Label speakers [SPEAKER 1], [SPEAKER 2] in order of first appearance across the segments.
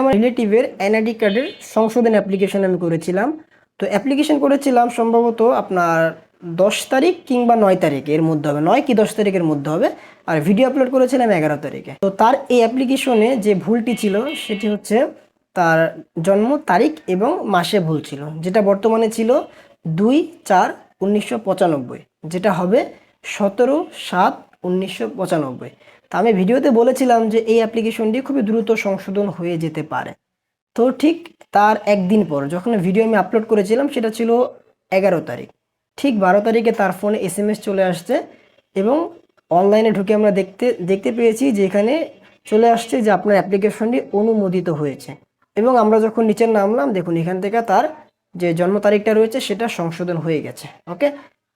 [SPEAKER 1] আমার রিলেটিভের এনআইডি কার্ডের সংশোধন অ্যাপ্লিকেশন আমি করেছিলাম। তো অ্যাপ্লিকেশন করেছিলাম সম্ভবত আপনার দশ তারিখ কিংবা নয় তারিখ, এর মধ্যে হবে। নয় কি দশ তারিখের মধ্যে হবে। আর ভিডিও আপলোড করেছিলাম এগারো তারিখে। তো তার এই অ্যাপ্লিকেশনে যে ভুলটি ছিল, সেটি হচ্ছে তার জন্ম তারিখ এবং মাসে ভুল ছিল, যেটা বর্তমানে ছিল দুই চার উনিশশো যেটা হবে সতেরো সাত উনিশশো তা আমি ভিডিওতে বলেছিলাম যে এই অ্যাপ্লিকেশনটি খুবই দ্রুত সংশোধন হয়ে যেতে পারে। তো ঠিক তার একদিন পর যখন ভিডিও আমি আপলোড করেছিলাম, সেটা ছিল এগারো তারিখ। ঠিক বারো তারিখে তার ফোনে এস এম এস চলে আসছে এবং অনলাইনে ঢুকে আমরা দেখতে দেখতে পেয়েছি যে এখানে চলে আসছে যে আপনার অ্যাপ্লিকেশনটি অনুমোদিত হয়েছে। এবং আমরা যখন নিচে নামলাম, দেখুন এখান থেকে তার যে জন্ম তারিখটা রয়েছে, সেটা সংশোধন হয়ে গেছে। ওকে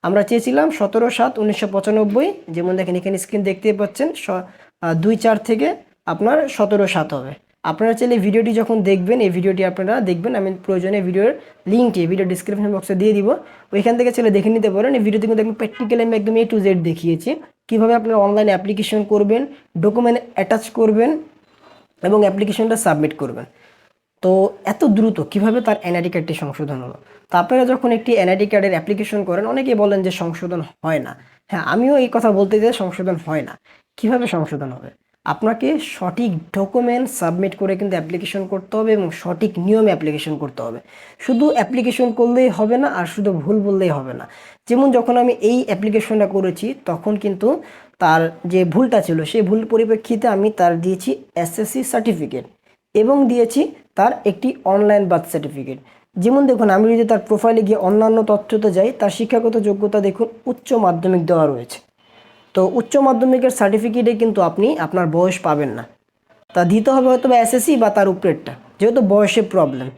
[SPEAKER 1] আমরা চেয়েছিলাম সতেরো সাত উনিশশো পঁচানব্বই। যেমন দেখেন, এখানে স্ক্রিন দেখতে পাচ্ছেন দুই চার থেকে আপনার সতেরো সাত হবে। আপনারা চাইলে ভিডিওটি যখন দেখবেন, এই ভিডিওটি আপনারা দেখবেন, আমি প্রয়োজনে ভিডিওর লিঙ্কটি ভিডিও ডিসক্রিপশন বক্সে দিয়ে দিব। ওইখান থেকে চাইলে দেখে নিতে পারেন, এই ভিডিওতে কিন্তু একদম প্র্যাকটিক্যালি আমি একদম এ টু জেড দেখিয়েছি। কীভাবে আপনারা অনলাইনে অ্যাপ্লিকেশন করবেন ডকুমেন্ট অ্যাটাচ করবেন এবং অ্যাপ্লিকেশনটা সাবমিট করবেন। তো এত দ্রুত কীভাবে তার এনআইডি কার্ডটি সংশোধন হলো? তো আপনারা যখন একটি এনআইডি কার্ডের অ্যাপ্লিকেশন করেন, অনেকেই বলেন যে সংশোধন হয় না। হ্যাঁ আমিও এই কথা বলতে চাই, সংশোধন হয় না। কীভাবে সংশোধন হবে? আপনাকে সঠিক ডকুমেন্ট সাবমিট করে কিন্তু অ্যাপ্লিকেশন করতে হবে এবং সঠিক নিয়মে অ্যাপ্লিকেশন করতে হবে। শুধু অ্যাপ্লিকেশন করলেই হবে না, আর শুধু ভুল বললেই হবে না। যেমন যখন আমি এই অ্যাপ্লিকেশনটা করেছি, তখন কিন্তু তার যে ভুলটা ছিল, সেই ভুল পরিপ্রেক্ষিতে আমি তার দিয়েছি এসএসসি সার্টিফিকেট এবং দিয়েছি তার একটি অনলাইন বার্থ সার্টিফিকেট যেমন দেখুন, আমি যদি তার প্রোফাইলে গিয়ে অন্যান্য তথ্যতে যাই, তার শিক্ষাগত যোগ্যতা দেখুন, উচ্চ মাধ্যমিক দেওয়া রয়েছে। তো উচ্চ মাধ্যমিকের সার্টিফিকেটে কিন্তু আপনি আপনার বয়স পাবেন না। তা দিতে হবে হয়তো বা এসএসসি বা তার উপরেরটা, যেহেতু বয়সের প্রবলেম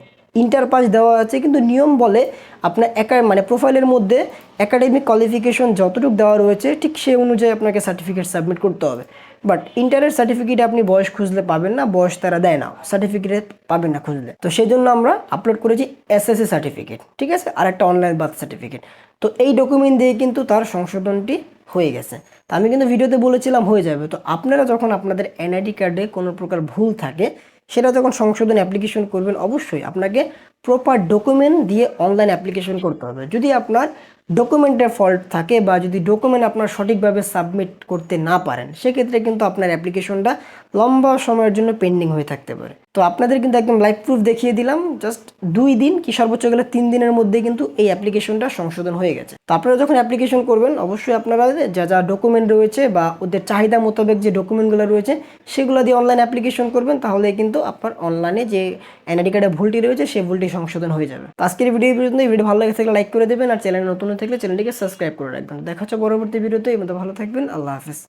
[SPEAKER 1] ইন্টার পাস দেওয়া আছে, কিন্তু নিয়ম বলে আপনার একা মানে প্রোফাইলের মধ্যে একাডেমিক কোয়ালিফিকেশন যতটুকু দেওয়া রয়েছে, ঠিক সেই অনুযায়ী আপনাকে সার্টিফিকেট সাবমিট করতে হবে। বাট ইন্টারের সার্টিফিকেট আপনি বয়স খুঁজলে পাবেন না, বয়স তারা দেয় না। সার্টিফিকেটে পাবেন না খুঁজলে। তো সেই জন্য আমরা আপলোড করেছি এসএসসি সার্টিফিকেট ঠিক আছে? আর একটা অনলাইন বার্থ সার্টিফিকেট তো এই ডকুমেন্ট দিয়ে কিন্তু তার সংশোধনটি হয়ে গেছে। তা আমি কিন্তু ভিডিওতে বলেছিলাম হয়ে যাবে। তো আপনারা যখন আপনাদের এনআইডি কার্ডে কোনো প্রকার ভুল থাকে সেটা যখন সংশোধন অ্যাপ্লিকেশন করবেন অবশ্যই আপনাকে প্রপার ডকুমেন্ট দিয়ে অনলাইন অ্যাপ্লিকেশন করতে হবে। যদি আপনার ডকুমেন্টের ফল্ট থাকে বা যদি ডকুমেন্ট আপনার সঠিকভাবে সাবমিট করতে না পারেন, সেক্ষেত্রে কিন্তু আপনার অ্যাপ্লিকেশনটা লম্বা সময়ের জন্য পেন্ডিং হয়ে থাকতে পারে। তো আপনাদের কিন্তু একদম লাইভ প্রুফ দেখিয়ে দিলাম। জাস্ট দুই দিন কি সর্বোচ্চ গেলে তিন দিনের মধ্যে কিন্তু এই অ্যাপ্লিকেশনটা সংশোধন হয়ে গেছে। তো আপনারা যখন অ্যাপ্লিকেশন করবেন, অবশ্যই আপনারা যা যা ডকুমেন্ট রয়েছে বা ওদের চাহিদা মোতাবেক যে ডকুমেন্টগুলো রয়েছে, সেগুলো দিয়ে অনলাইন অ্যাপ্লিকেশন করবেন। তাহলে কিন্তু আপনার অনলাইনে যে এনআইডি কার্ডের ভুলটি রয়েছে, সেই ভুলটি সংশোধন হয়ে যাবে। আজকের ভিডিও পর্যন্ত এই ভিডিও ভালো লাগে থাকলে লাইক করে দেবেন আর চ্যানেল নতুন থাকলে চ্যানেলটিকে সাবস্ক্রাইব করে রাখবেন। দেখা হচ্ছে পরবর্তী ভিডিওতে এই মতো ভালো থাকবেন। আল্লাহ হাফিজ।